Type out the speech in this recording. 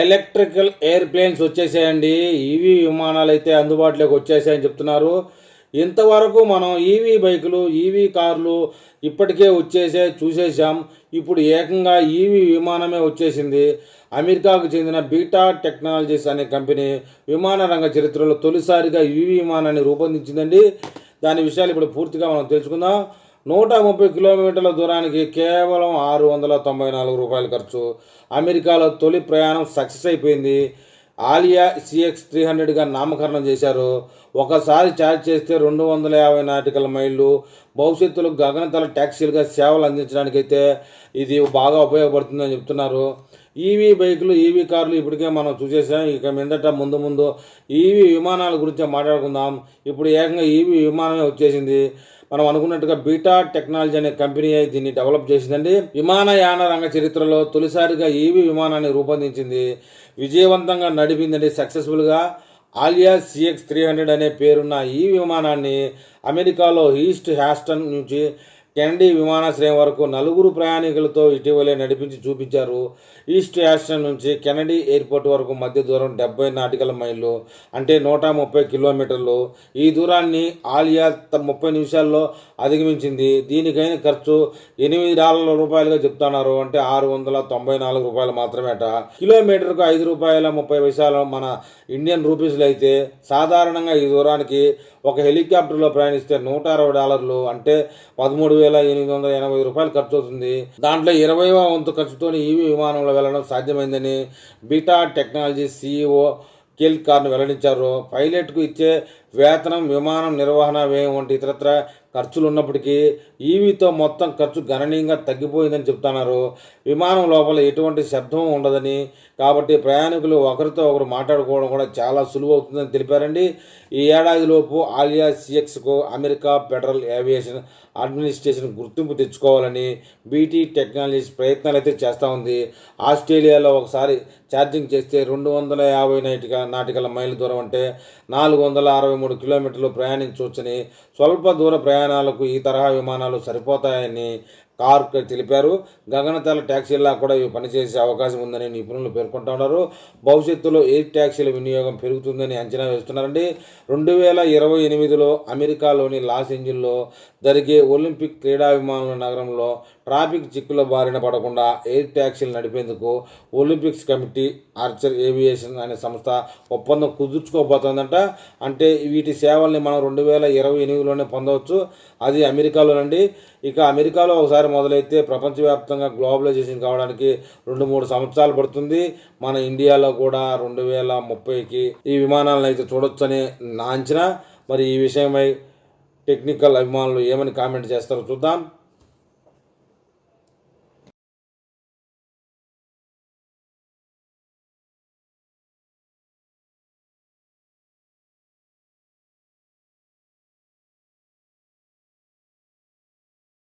Electrical airplanes వచ్చేసాయండి. EV విమానాలు అయితే అందుబాటులోకి వచ్చేసాయని చెప్తున్నారు. ఇంతవరకు మనం ఈవీ బైకులు ఈవీ కార్లు ఇప్పటికే వచ్చేసే చూసేసాం ఇప్పుడు ఏకంగా ఈవీ విమానమే వచ్చేసింది. అమెరికాకు చెందిన బీటా టెక్నాలజీస్ అనే కంపెనీ విమాన రంగ చరిత్రలో తొలిసారిగా ఈవీ విమానాన్ని రూపొందించిందండి. దాని విషయాలు ఇప్పుడు పూర్తిగా మనం తెలుసుకుందాం. నూట ముప్పై కిలోమీటర్ల దూరానికి కేవలం ఆరు వందల తొంభై నాలుగు రూపాయలు ఖర్చు. అమెరికాలో తొలి ప్రయాణం సక్సెస్ అయిపోయింది. ఆలియా సిఎక్స్ త్రీ హండ్రెడ్గా నామకరణం చేశారు. ఒకసారి ఛార్జ్ చేస్తే రెండు వందల యాభై నాటికల మైళ్ళు. భవిష్యత్తులో గగనతల ట్యాక్సీలుగా సేవలు అందించడానికైతే ఇది బాగా ఉపయోగపడుతుందని చెప్తున్నారు. ఈవీ బైకులు ఈవీ కార్లు ఇప్పటికే మనం చూసేసాం ఇక మీదట ముందు ముందు ఈవీ విమానాల గురించి మాట్లాడుకుందాం. ఇప్పుడు ఏకంగా ఈవీ విమానమే వచ్చేసింది. మనం అనుకున్నట్టుగా బీటా టెక్నాలజీ అనే కంపెనీ దీన్ని డెవలప్ చేసిందండి. విమానయాన రంగ చరిత్రలో తొలిసారిగా ఈవి విమానాన్ని రూపొందించింది. విజయవంతంగా నడిపిందండి సక్సెస్ఫుల్గా. ఆలియా సిఎక్స్ త్రీ హండ్రెడ్ అనే పేరున్న ఈ విమానాన్ని అమెరికాలో ఈస్ట్ హ్యాస్టన్ నుంచి కెనడీ విమానాశ్రయం వరకు నలుగురు ప్రయాణికులతో ఇటీవలే నడిపించి చూపించారు. ఈస్ట్ యాస్టన్ నుంచి కెనడీ ఎయిర్పోర్ట్ వరకు మధ్య దూరం డెబ్బై నాటికల మైళ్ళు అంటే నూట ముప్పై కిలోమీటర్లు. ఈ దూరాన్ని ఆలియా త- ముప్పై నిమిషాల్లో అధిగమించింది. దీనికైన ఖర్చు ఎనిమిది డాలర్ల రూపాయలుగా చెప్తున్నారు. అంటే ఆరు వందల తొంభై నాలుగు రూపాయలు మాత్రమేట. కిలోమీటర్కు ఐదు రూపాయల ముప్పై పైసలు మన ఇండియన్ రూపీస్లో అయితే సాధారణంగా ఈ దూరానికి ఒక హెలికాప్టర్లో ప్రయాణిస్తే నూట అరవై డాలర్లు అంటే పదమూడు వేల ఎనిమిది వందల ఎనభై రూపాయలు ఖర్చు అవుతుంది. దాంట్లో ఇరవైవ వంతు ఖర్చుతో ఈవీ విమానంలో వెళ్ళడం సాధ్యమైందని బీటా టెక్నాలజీ సీఈఓ కెల్ కార్ను వెల్లడించారు. పైలట్కు ఇచ్చే వేతనం విమానం నిర్వహణ వ్యయం వంటి ఇతరత్ర ఖర్చులు ఉన్నప్పటికీ ఈవీతో మొత్తం ఖర్చు గణనీయంగా తగ్గిపోయిందని చెప్తున్నారు. విమానం లోపల ఎటువంటి శబ్దం ఉండదని కాబట్టి ప్రయాణికులు ఒకరితో ఒకరు మాట్లాడుకోవడం కూడా చాలా సులువు అవుతుందని తెలిపారండి. ఈ ఏడాదిలోపు ఆలియా సిఎక్స్కు అమెరికా ఫెడరల్ ఏవియేషన్ అడ్మినిస్ట్రేషన్ గుర్తింపు తెచ్చుకోవాలని బీటీ టెక్నాలజీస్ ప్రయత్నాలు అయితే చేస్తూ ఉంది. ఆస్ట్రేలియాలో ఒకసారి ఛార్జింగ్ చేస్తే రెండు వందల యాభై నైటిక నాటికల మైళ్ళ దూరం అంటే నాలుగు వందల అరవై మూడు కిలోమీటర్లు ప్రయాణించవచ్చని స్వల్ప దూర ప్రయాణాలకు ఈ తరహా విమానాలు సరిపోతాయని కార్ తెలిపారు. గగనతల ట్యాక్సీలా కూడా ఇవి పనిచేసే అవకాశం ఉందని నిపుణులు పేర్కొంటున్నారు భవిష్యత్తులో ఎయిర్ ట్యాక్సీల వినియోగం పెరుగుతుందని అంచనా వేస్తున్నారండి. రెండు వేల ఇరవై ఎనిమిదిలో అమెరికాలోని లాస్ ఏంజిల్లో జరిగే ఒలింపిక్ క్రీడాభిమానుల నగరంలో ట్రాఫిక్ చిక్కుల బారిన పడకుండా ఎయిర్ ట్యాక్సీలు నడిపేందుకు ఒలింపిక్స్ కమిటీ ఆర్చర్ ఏవియేషన్ అనే సంస్థ ఒప్పందం కుదుర్చుకోబోతోందంట. అంటే వీటి సేవల్ని మనం రెండు వేల ఇరవై ఎనిమిదిలోనే పొందవచ్చు. అది అమెరికాలోనండి. ఇక అమెరికాలో ఒకసారి మొదలైతే ప్రపంచవ్యాప్తంగా గ్లోబలైజేషన్ కావడానికి రెండు మూడు సంవత్సరాలు పడుతుంది. మన ఇండియాలో కూడా రెండు వేల ముప్పైకి ఈ విమానాలను అయితే చూడొచ్చని నా అంచనా. మరి ఈ విషయమై టెక్నికల్ అభిమానులు ఏమని కామెంట్ చేస్తారో చూద్దాం.